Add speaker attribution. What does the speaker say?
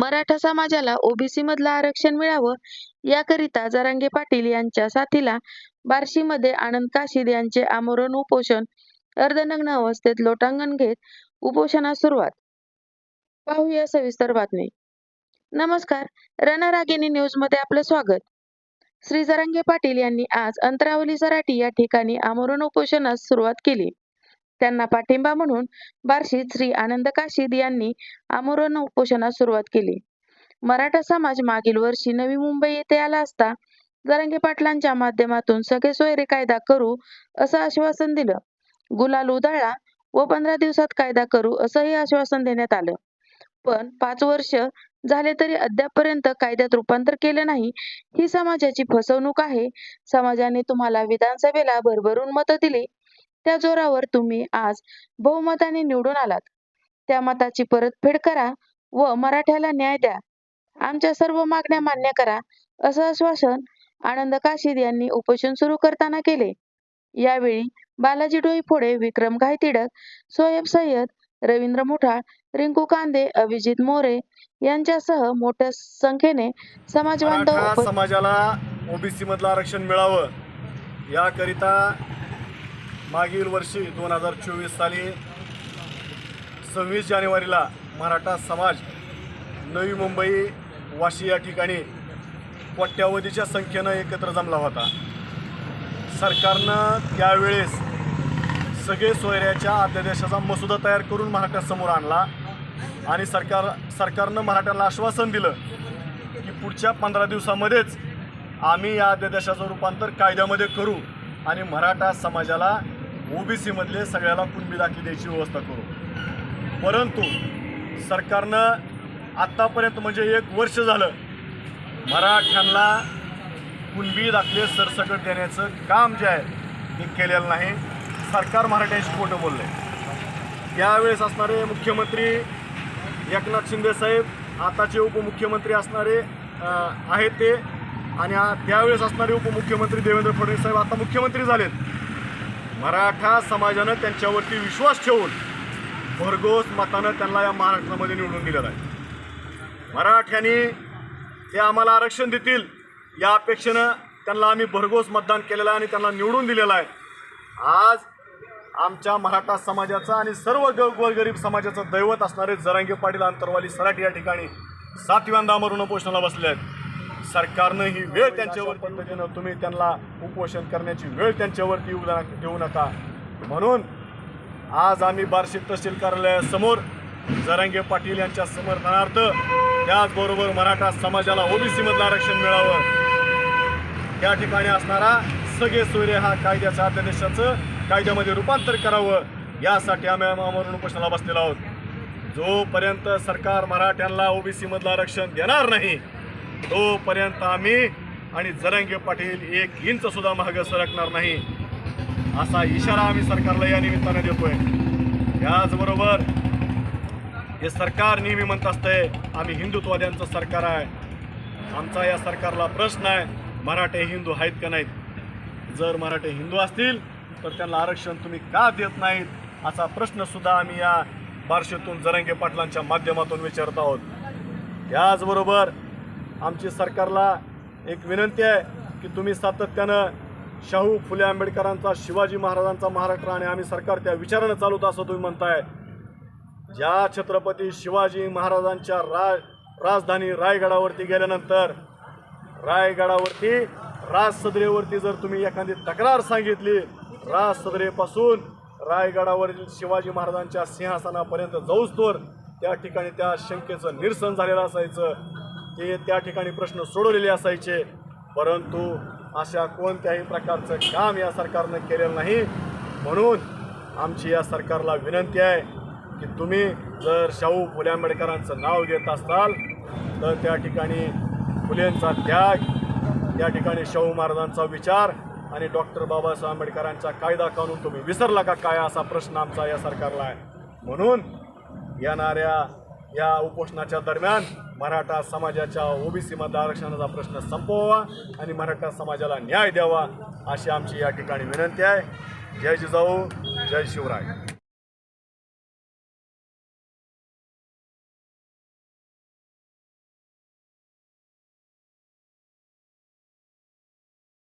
Speaker 1: मराठा समाजाला ओबीसी मधलं आरक्षण मिळावं याकरिता जरांगे पाटील यांच्या साथीला बार्शीमध्ये आनंद काशीद यांचे आमरण उपोषण अर्धनग्न अवस्थेत लोटांगण घेत उपोषणास सुरुवात. पाहूया सविस्तर बातमी. नमस्कार रणरागिणी न्यूजमध्ये आपलं स्वागत. श्री जरांगे पाटील यांनी आज अंतरावली सराटी या ठिकाणी आमरण उपोषणास सुरुवात केली. त्यांना पाठिंबा म्हणून बार्शीत श्री आनंद काशीद यांनी आमरण उपोषणास सुरुवात केली. मराठा समाज मागील वर्षी नवी मुंबई येथे आला असता जरांगे पाटलांच्या माध्यमातून सगळे सोयरे कायदा करू असं आश्वासन दिलं. गुलाल उधळला व पंधरा दिवसात कायदा करू असंही आश्वासन देण्यात आलं. पण पाच वर्ष झाले तरी अद्यापपर्यंत कायद्यात रूपांतर केलं नाही. ही समाजाची फसवणूक आहे. समाजाने तुम्हाला विधानसभेला भरभरून मतं दिली. त्या जोरावर तुम्ही आज बहुमताने निवडून आलात. त्या मताची परतफेड करा व मराठ्याला न्याय द्या. आमच्या सर्व मागण्या मान्य करा असं आश्वासन आनंद काशीद यांनी उपोषण सुरू करताना केले. यावेळी बालाजी डोईफोडे विक्रम घायतिडक सोयब सय्यद रवींद्र मुठाळ रिंकू कांदे अभिजित मोरे यांच्यासह मोठ्या संख्येने समाज बांधव
Speaker 2: मराठा
Speaker 1: उप-
Speaker 2: समाजाला ओबीसी मधलं आरक्षण मिळावं याकरिता मागील वर्षी दोन हजार चोवीस साली सव्वीस जानेवारीला मराठा समाज नवी मुंबई वाशी या ठिकाणी कोट्यावधीच्या संख्येनं एकत्र जमला होता. सरकारनं त्यावेळेस सगळे सोयऱ्याच्या अध्यादेशाचा मसुदा तयार करून महाराष्ट्रासमोर आणला आणि सरकार सरकारनं मराठ्याला आश्वासन दिलं की पुढच्या पंधरा दिवसामध्येच आम्ही या अध्यादेशाचं रूपांतर कायद्यामध्ये करू आणि मराठा समाजाला ओबीसीमधले सगळ्याला कुणबी दाखली द्यायची व्यवस्था करू. परंतु सरकारनं आत्तापर्यंत म्हणजे एक वर्ष झालं मराठ्यांना कुणबी दाखले सरसकट देण्याचं काम जे आहे ते केलेलं नाही. सरकार मराठ्यांशी खोटं बोललं आहे त्यावेळेस असणारे मुख्यमंत्री एकनाथ शिंदे साहेब आताचे उपमुख्यमंत्री असणारे आहेत ते. आणि त्यावेळेस असणारे उपमुख्यमंत्री देवेंद्र फडणवीस साहेब आता मुख्यमंत्री झालेत. मराठा समाजानं त्यांच्यावरती विश्वास ठेवून भरघोस मतानं त्यांना या महाराष्ट्रामध्ये निवडून दिलेलं आहे. मराठ्यांनी ते आम्हाला आरक्षण देतील या अपेक्षेनं त्यांना आम्ही भरघोस मतदान केलेलं आहे आणि त्यांना निवडून दिलेलं आहे. आज आमच्या मराठा समाजाचा आणि सर्व ग गोरगरीब समाजाचं दैवत असणारे जरांगे पाटील अंतरवाली सराट या ठिकाणी सातव्यांदा मरून उपोषणाला बसले आहेत. सरकारनं ही वेळ त्यांच्यावर पद्धतीनं तुम्ही त्यांना उपोषण करण्याची वेळ त्यांच्यावरती येऊ देऊ नका. म्हणून आज आम्ही बार्शी तहसील कार्यालयासमोर जरांगे पाटील यांच्या समर्थनार्थ त्याचबरोबर मराठा समाजाला ओबीसीमधलं आरक्षण मिळावं. त्या ठिकाणी असणारा सगळे सोयरे हा कायद्याच्या अध्यादेशाचं कायद्यामध्ये रूपांतर करावं. यासाठी आम्ही आमरण उपोषणाला बसलेलो आहोत. जोपर्यंत सरकार मराठ्यांना ओबीसी मधलं आरक्षण देणार नाही तोपर्यंत आम्ही आणि जरंगे पाटील एक इंच सुद्धा मागं सरकणार नाही. असा इशारा आम्ही सरकारला या निमित्ताने देतोय. याचबरोबर हे सरकार नेहमी म्हणत असतंय आम्ही हिंदुत्ववाद्यांचं सरकार आहे. आमचा या सरकारला प्रश्न आहे मराठे हिंदू आहेत का नाहीत? जर मराठे हिंदू असतील तर त्यांना आरक्षण तुम्ही का देत नाहीत? असा प्रश्नसुद्धा आम्ही या बारशेतून जरंगे पाटलांच्या माध्यमातून विचारत आहोत. त्याचबरोबर आमची सरकारला एक विनंती आहे की तुम्ही सातत्यानं शाहू फुले आंबेडकरांचा शिवाजी महाराजांचा महाराष्ट्र आणि आम्ही सरकार त्या विचारानं चालवतो असं तुम्ही म्हणताय. ज्या छत्रपती शिवाजी महाराजांच्या रा राजधानी रायगडावरती गेल्यानंतर रायगडावरती राजसदरेवरती जर तुम्ही एखादी तक्रार सांगितली राजसदरेपासून रायगडावरील शिवाजी महाराजांच्या सिंहासनापर्यंत जाऊस्तोर त्या ठिकाणी त्या शंकेचं निरसन झालेलं असायचं. ते त्या ठिकाणी प्रश्न सोडवलेले असायचे. परंतु अशा कोणत्याही प्रकारचं काम या सरकारनं केलेलं नाही. म्हणून आमची या सरकारला विनंती आहे की तुम्ही जर शाहू फुले आंबेडकरांचं नाव घेत असाल तर त्या ठिकाणी फुलेंचा त्याग त्या ठिकाणी शाहू महाराजांचा विचार आणि डॉक्टर बाबासाहेब आंबेडकरांचा कायदा कानून तुम्ही विसरला का काय असा प्रश्न आमचा या सरकारला आहे. म्हणून येणाऱ्या या उपोषणाच्या दरम्यान मराठा समाजाच्या ओबीसी मधल्या आरक्षणाचा प्रश्न संपवावा आणि मराठा समाजाला न्याय द्यावा अशी आमची या ठिकाणी विनंती आहे. जय जिजाऊ जय शिवराय.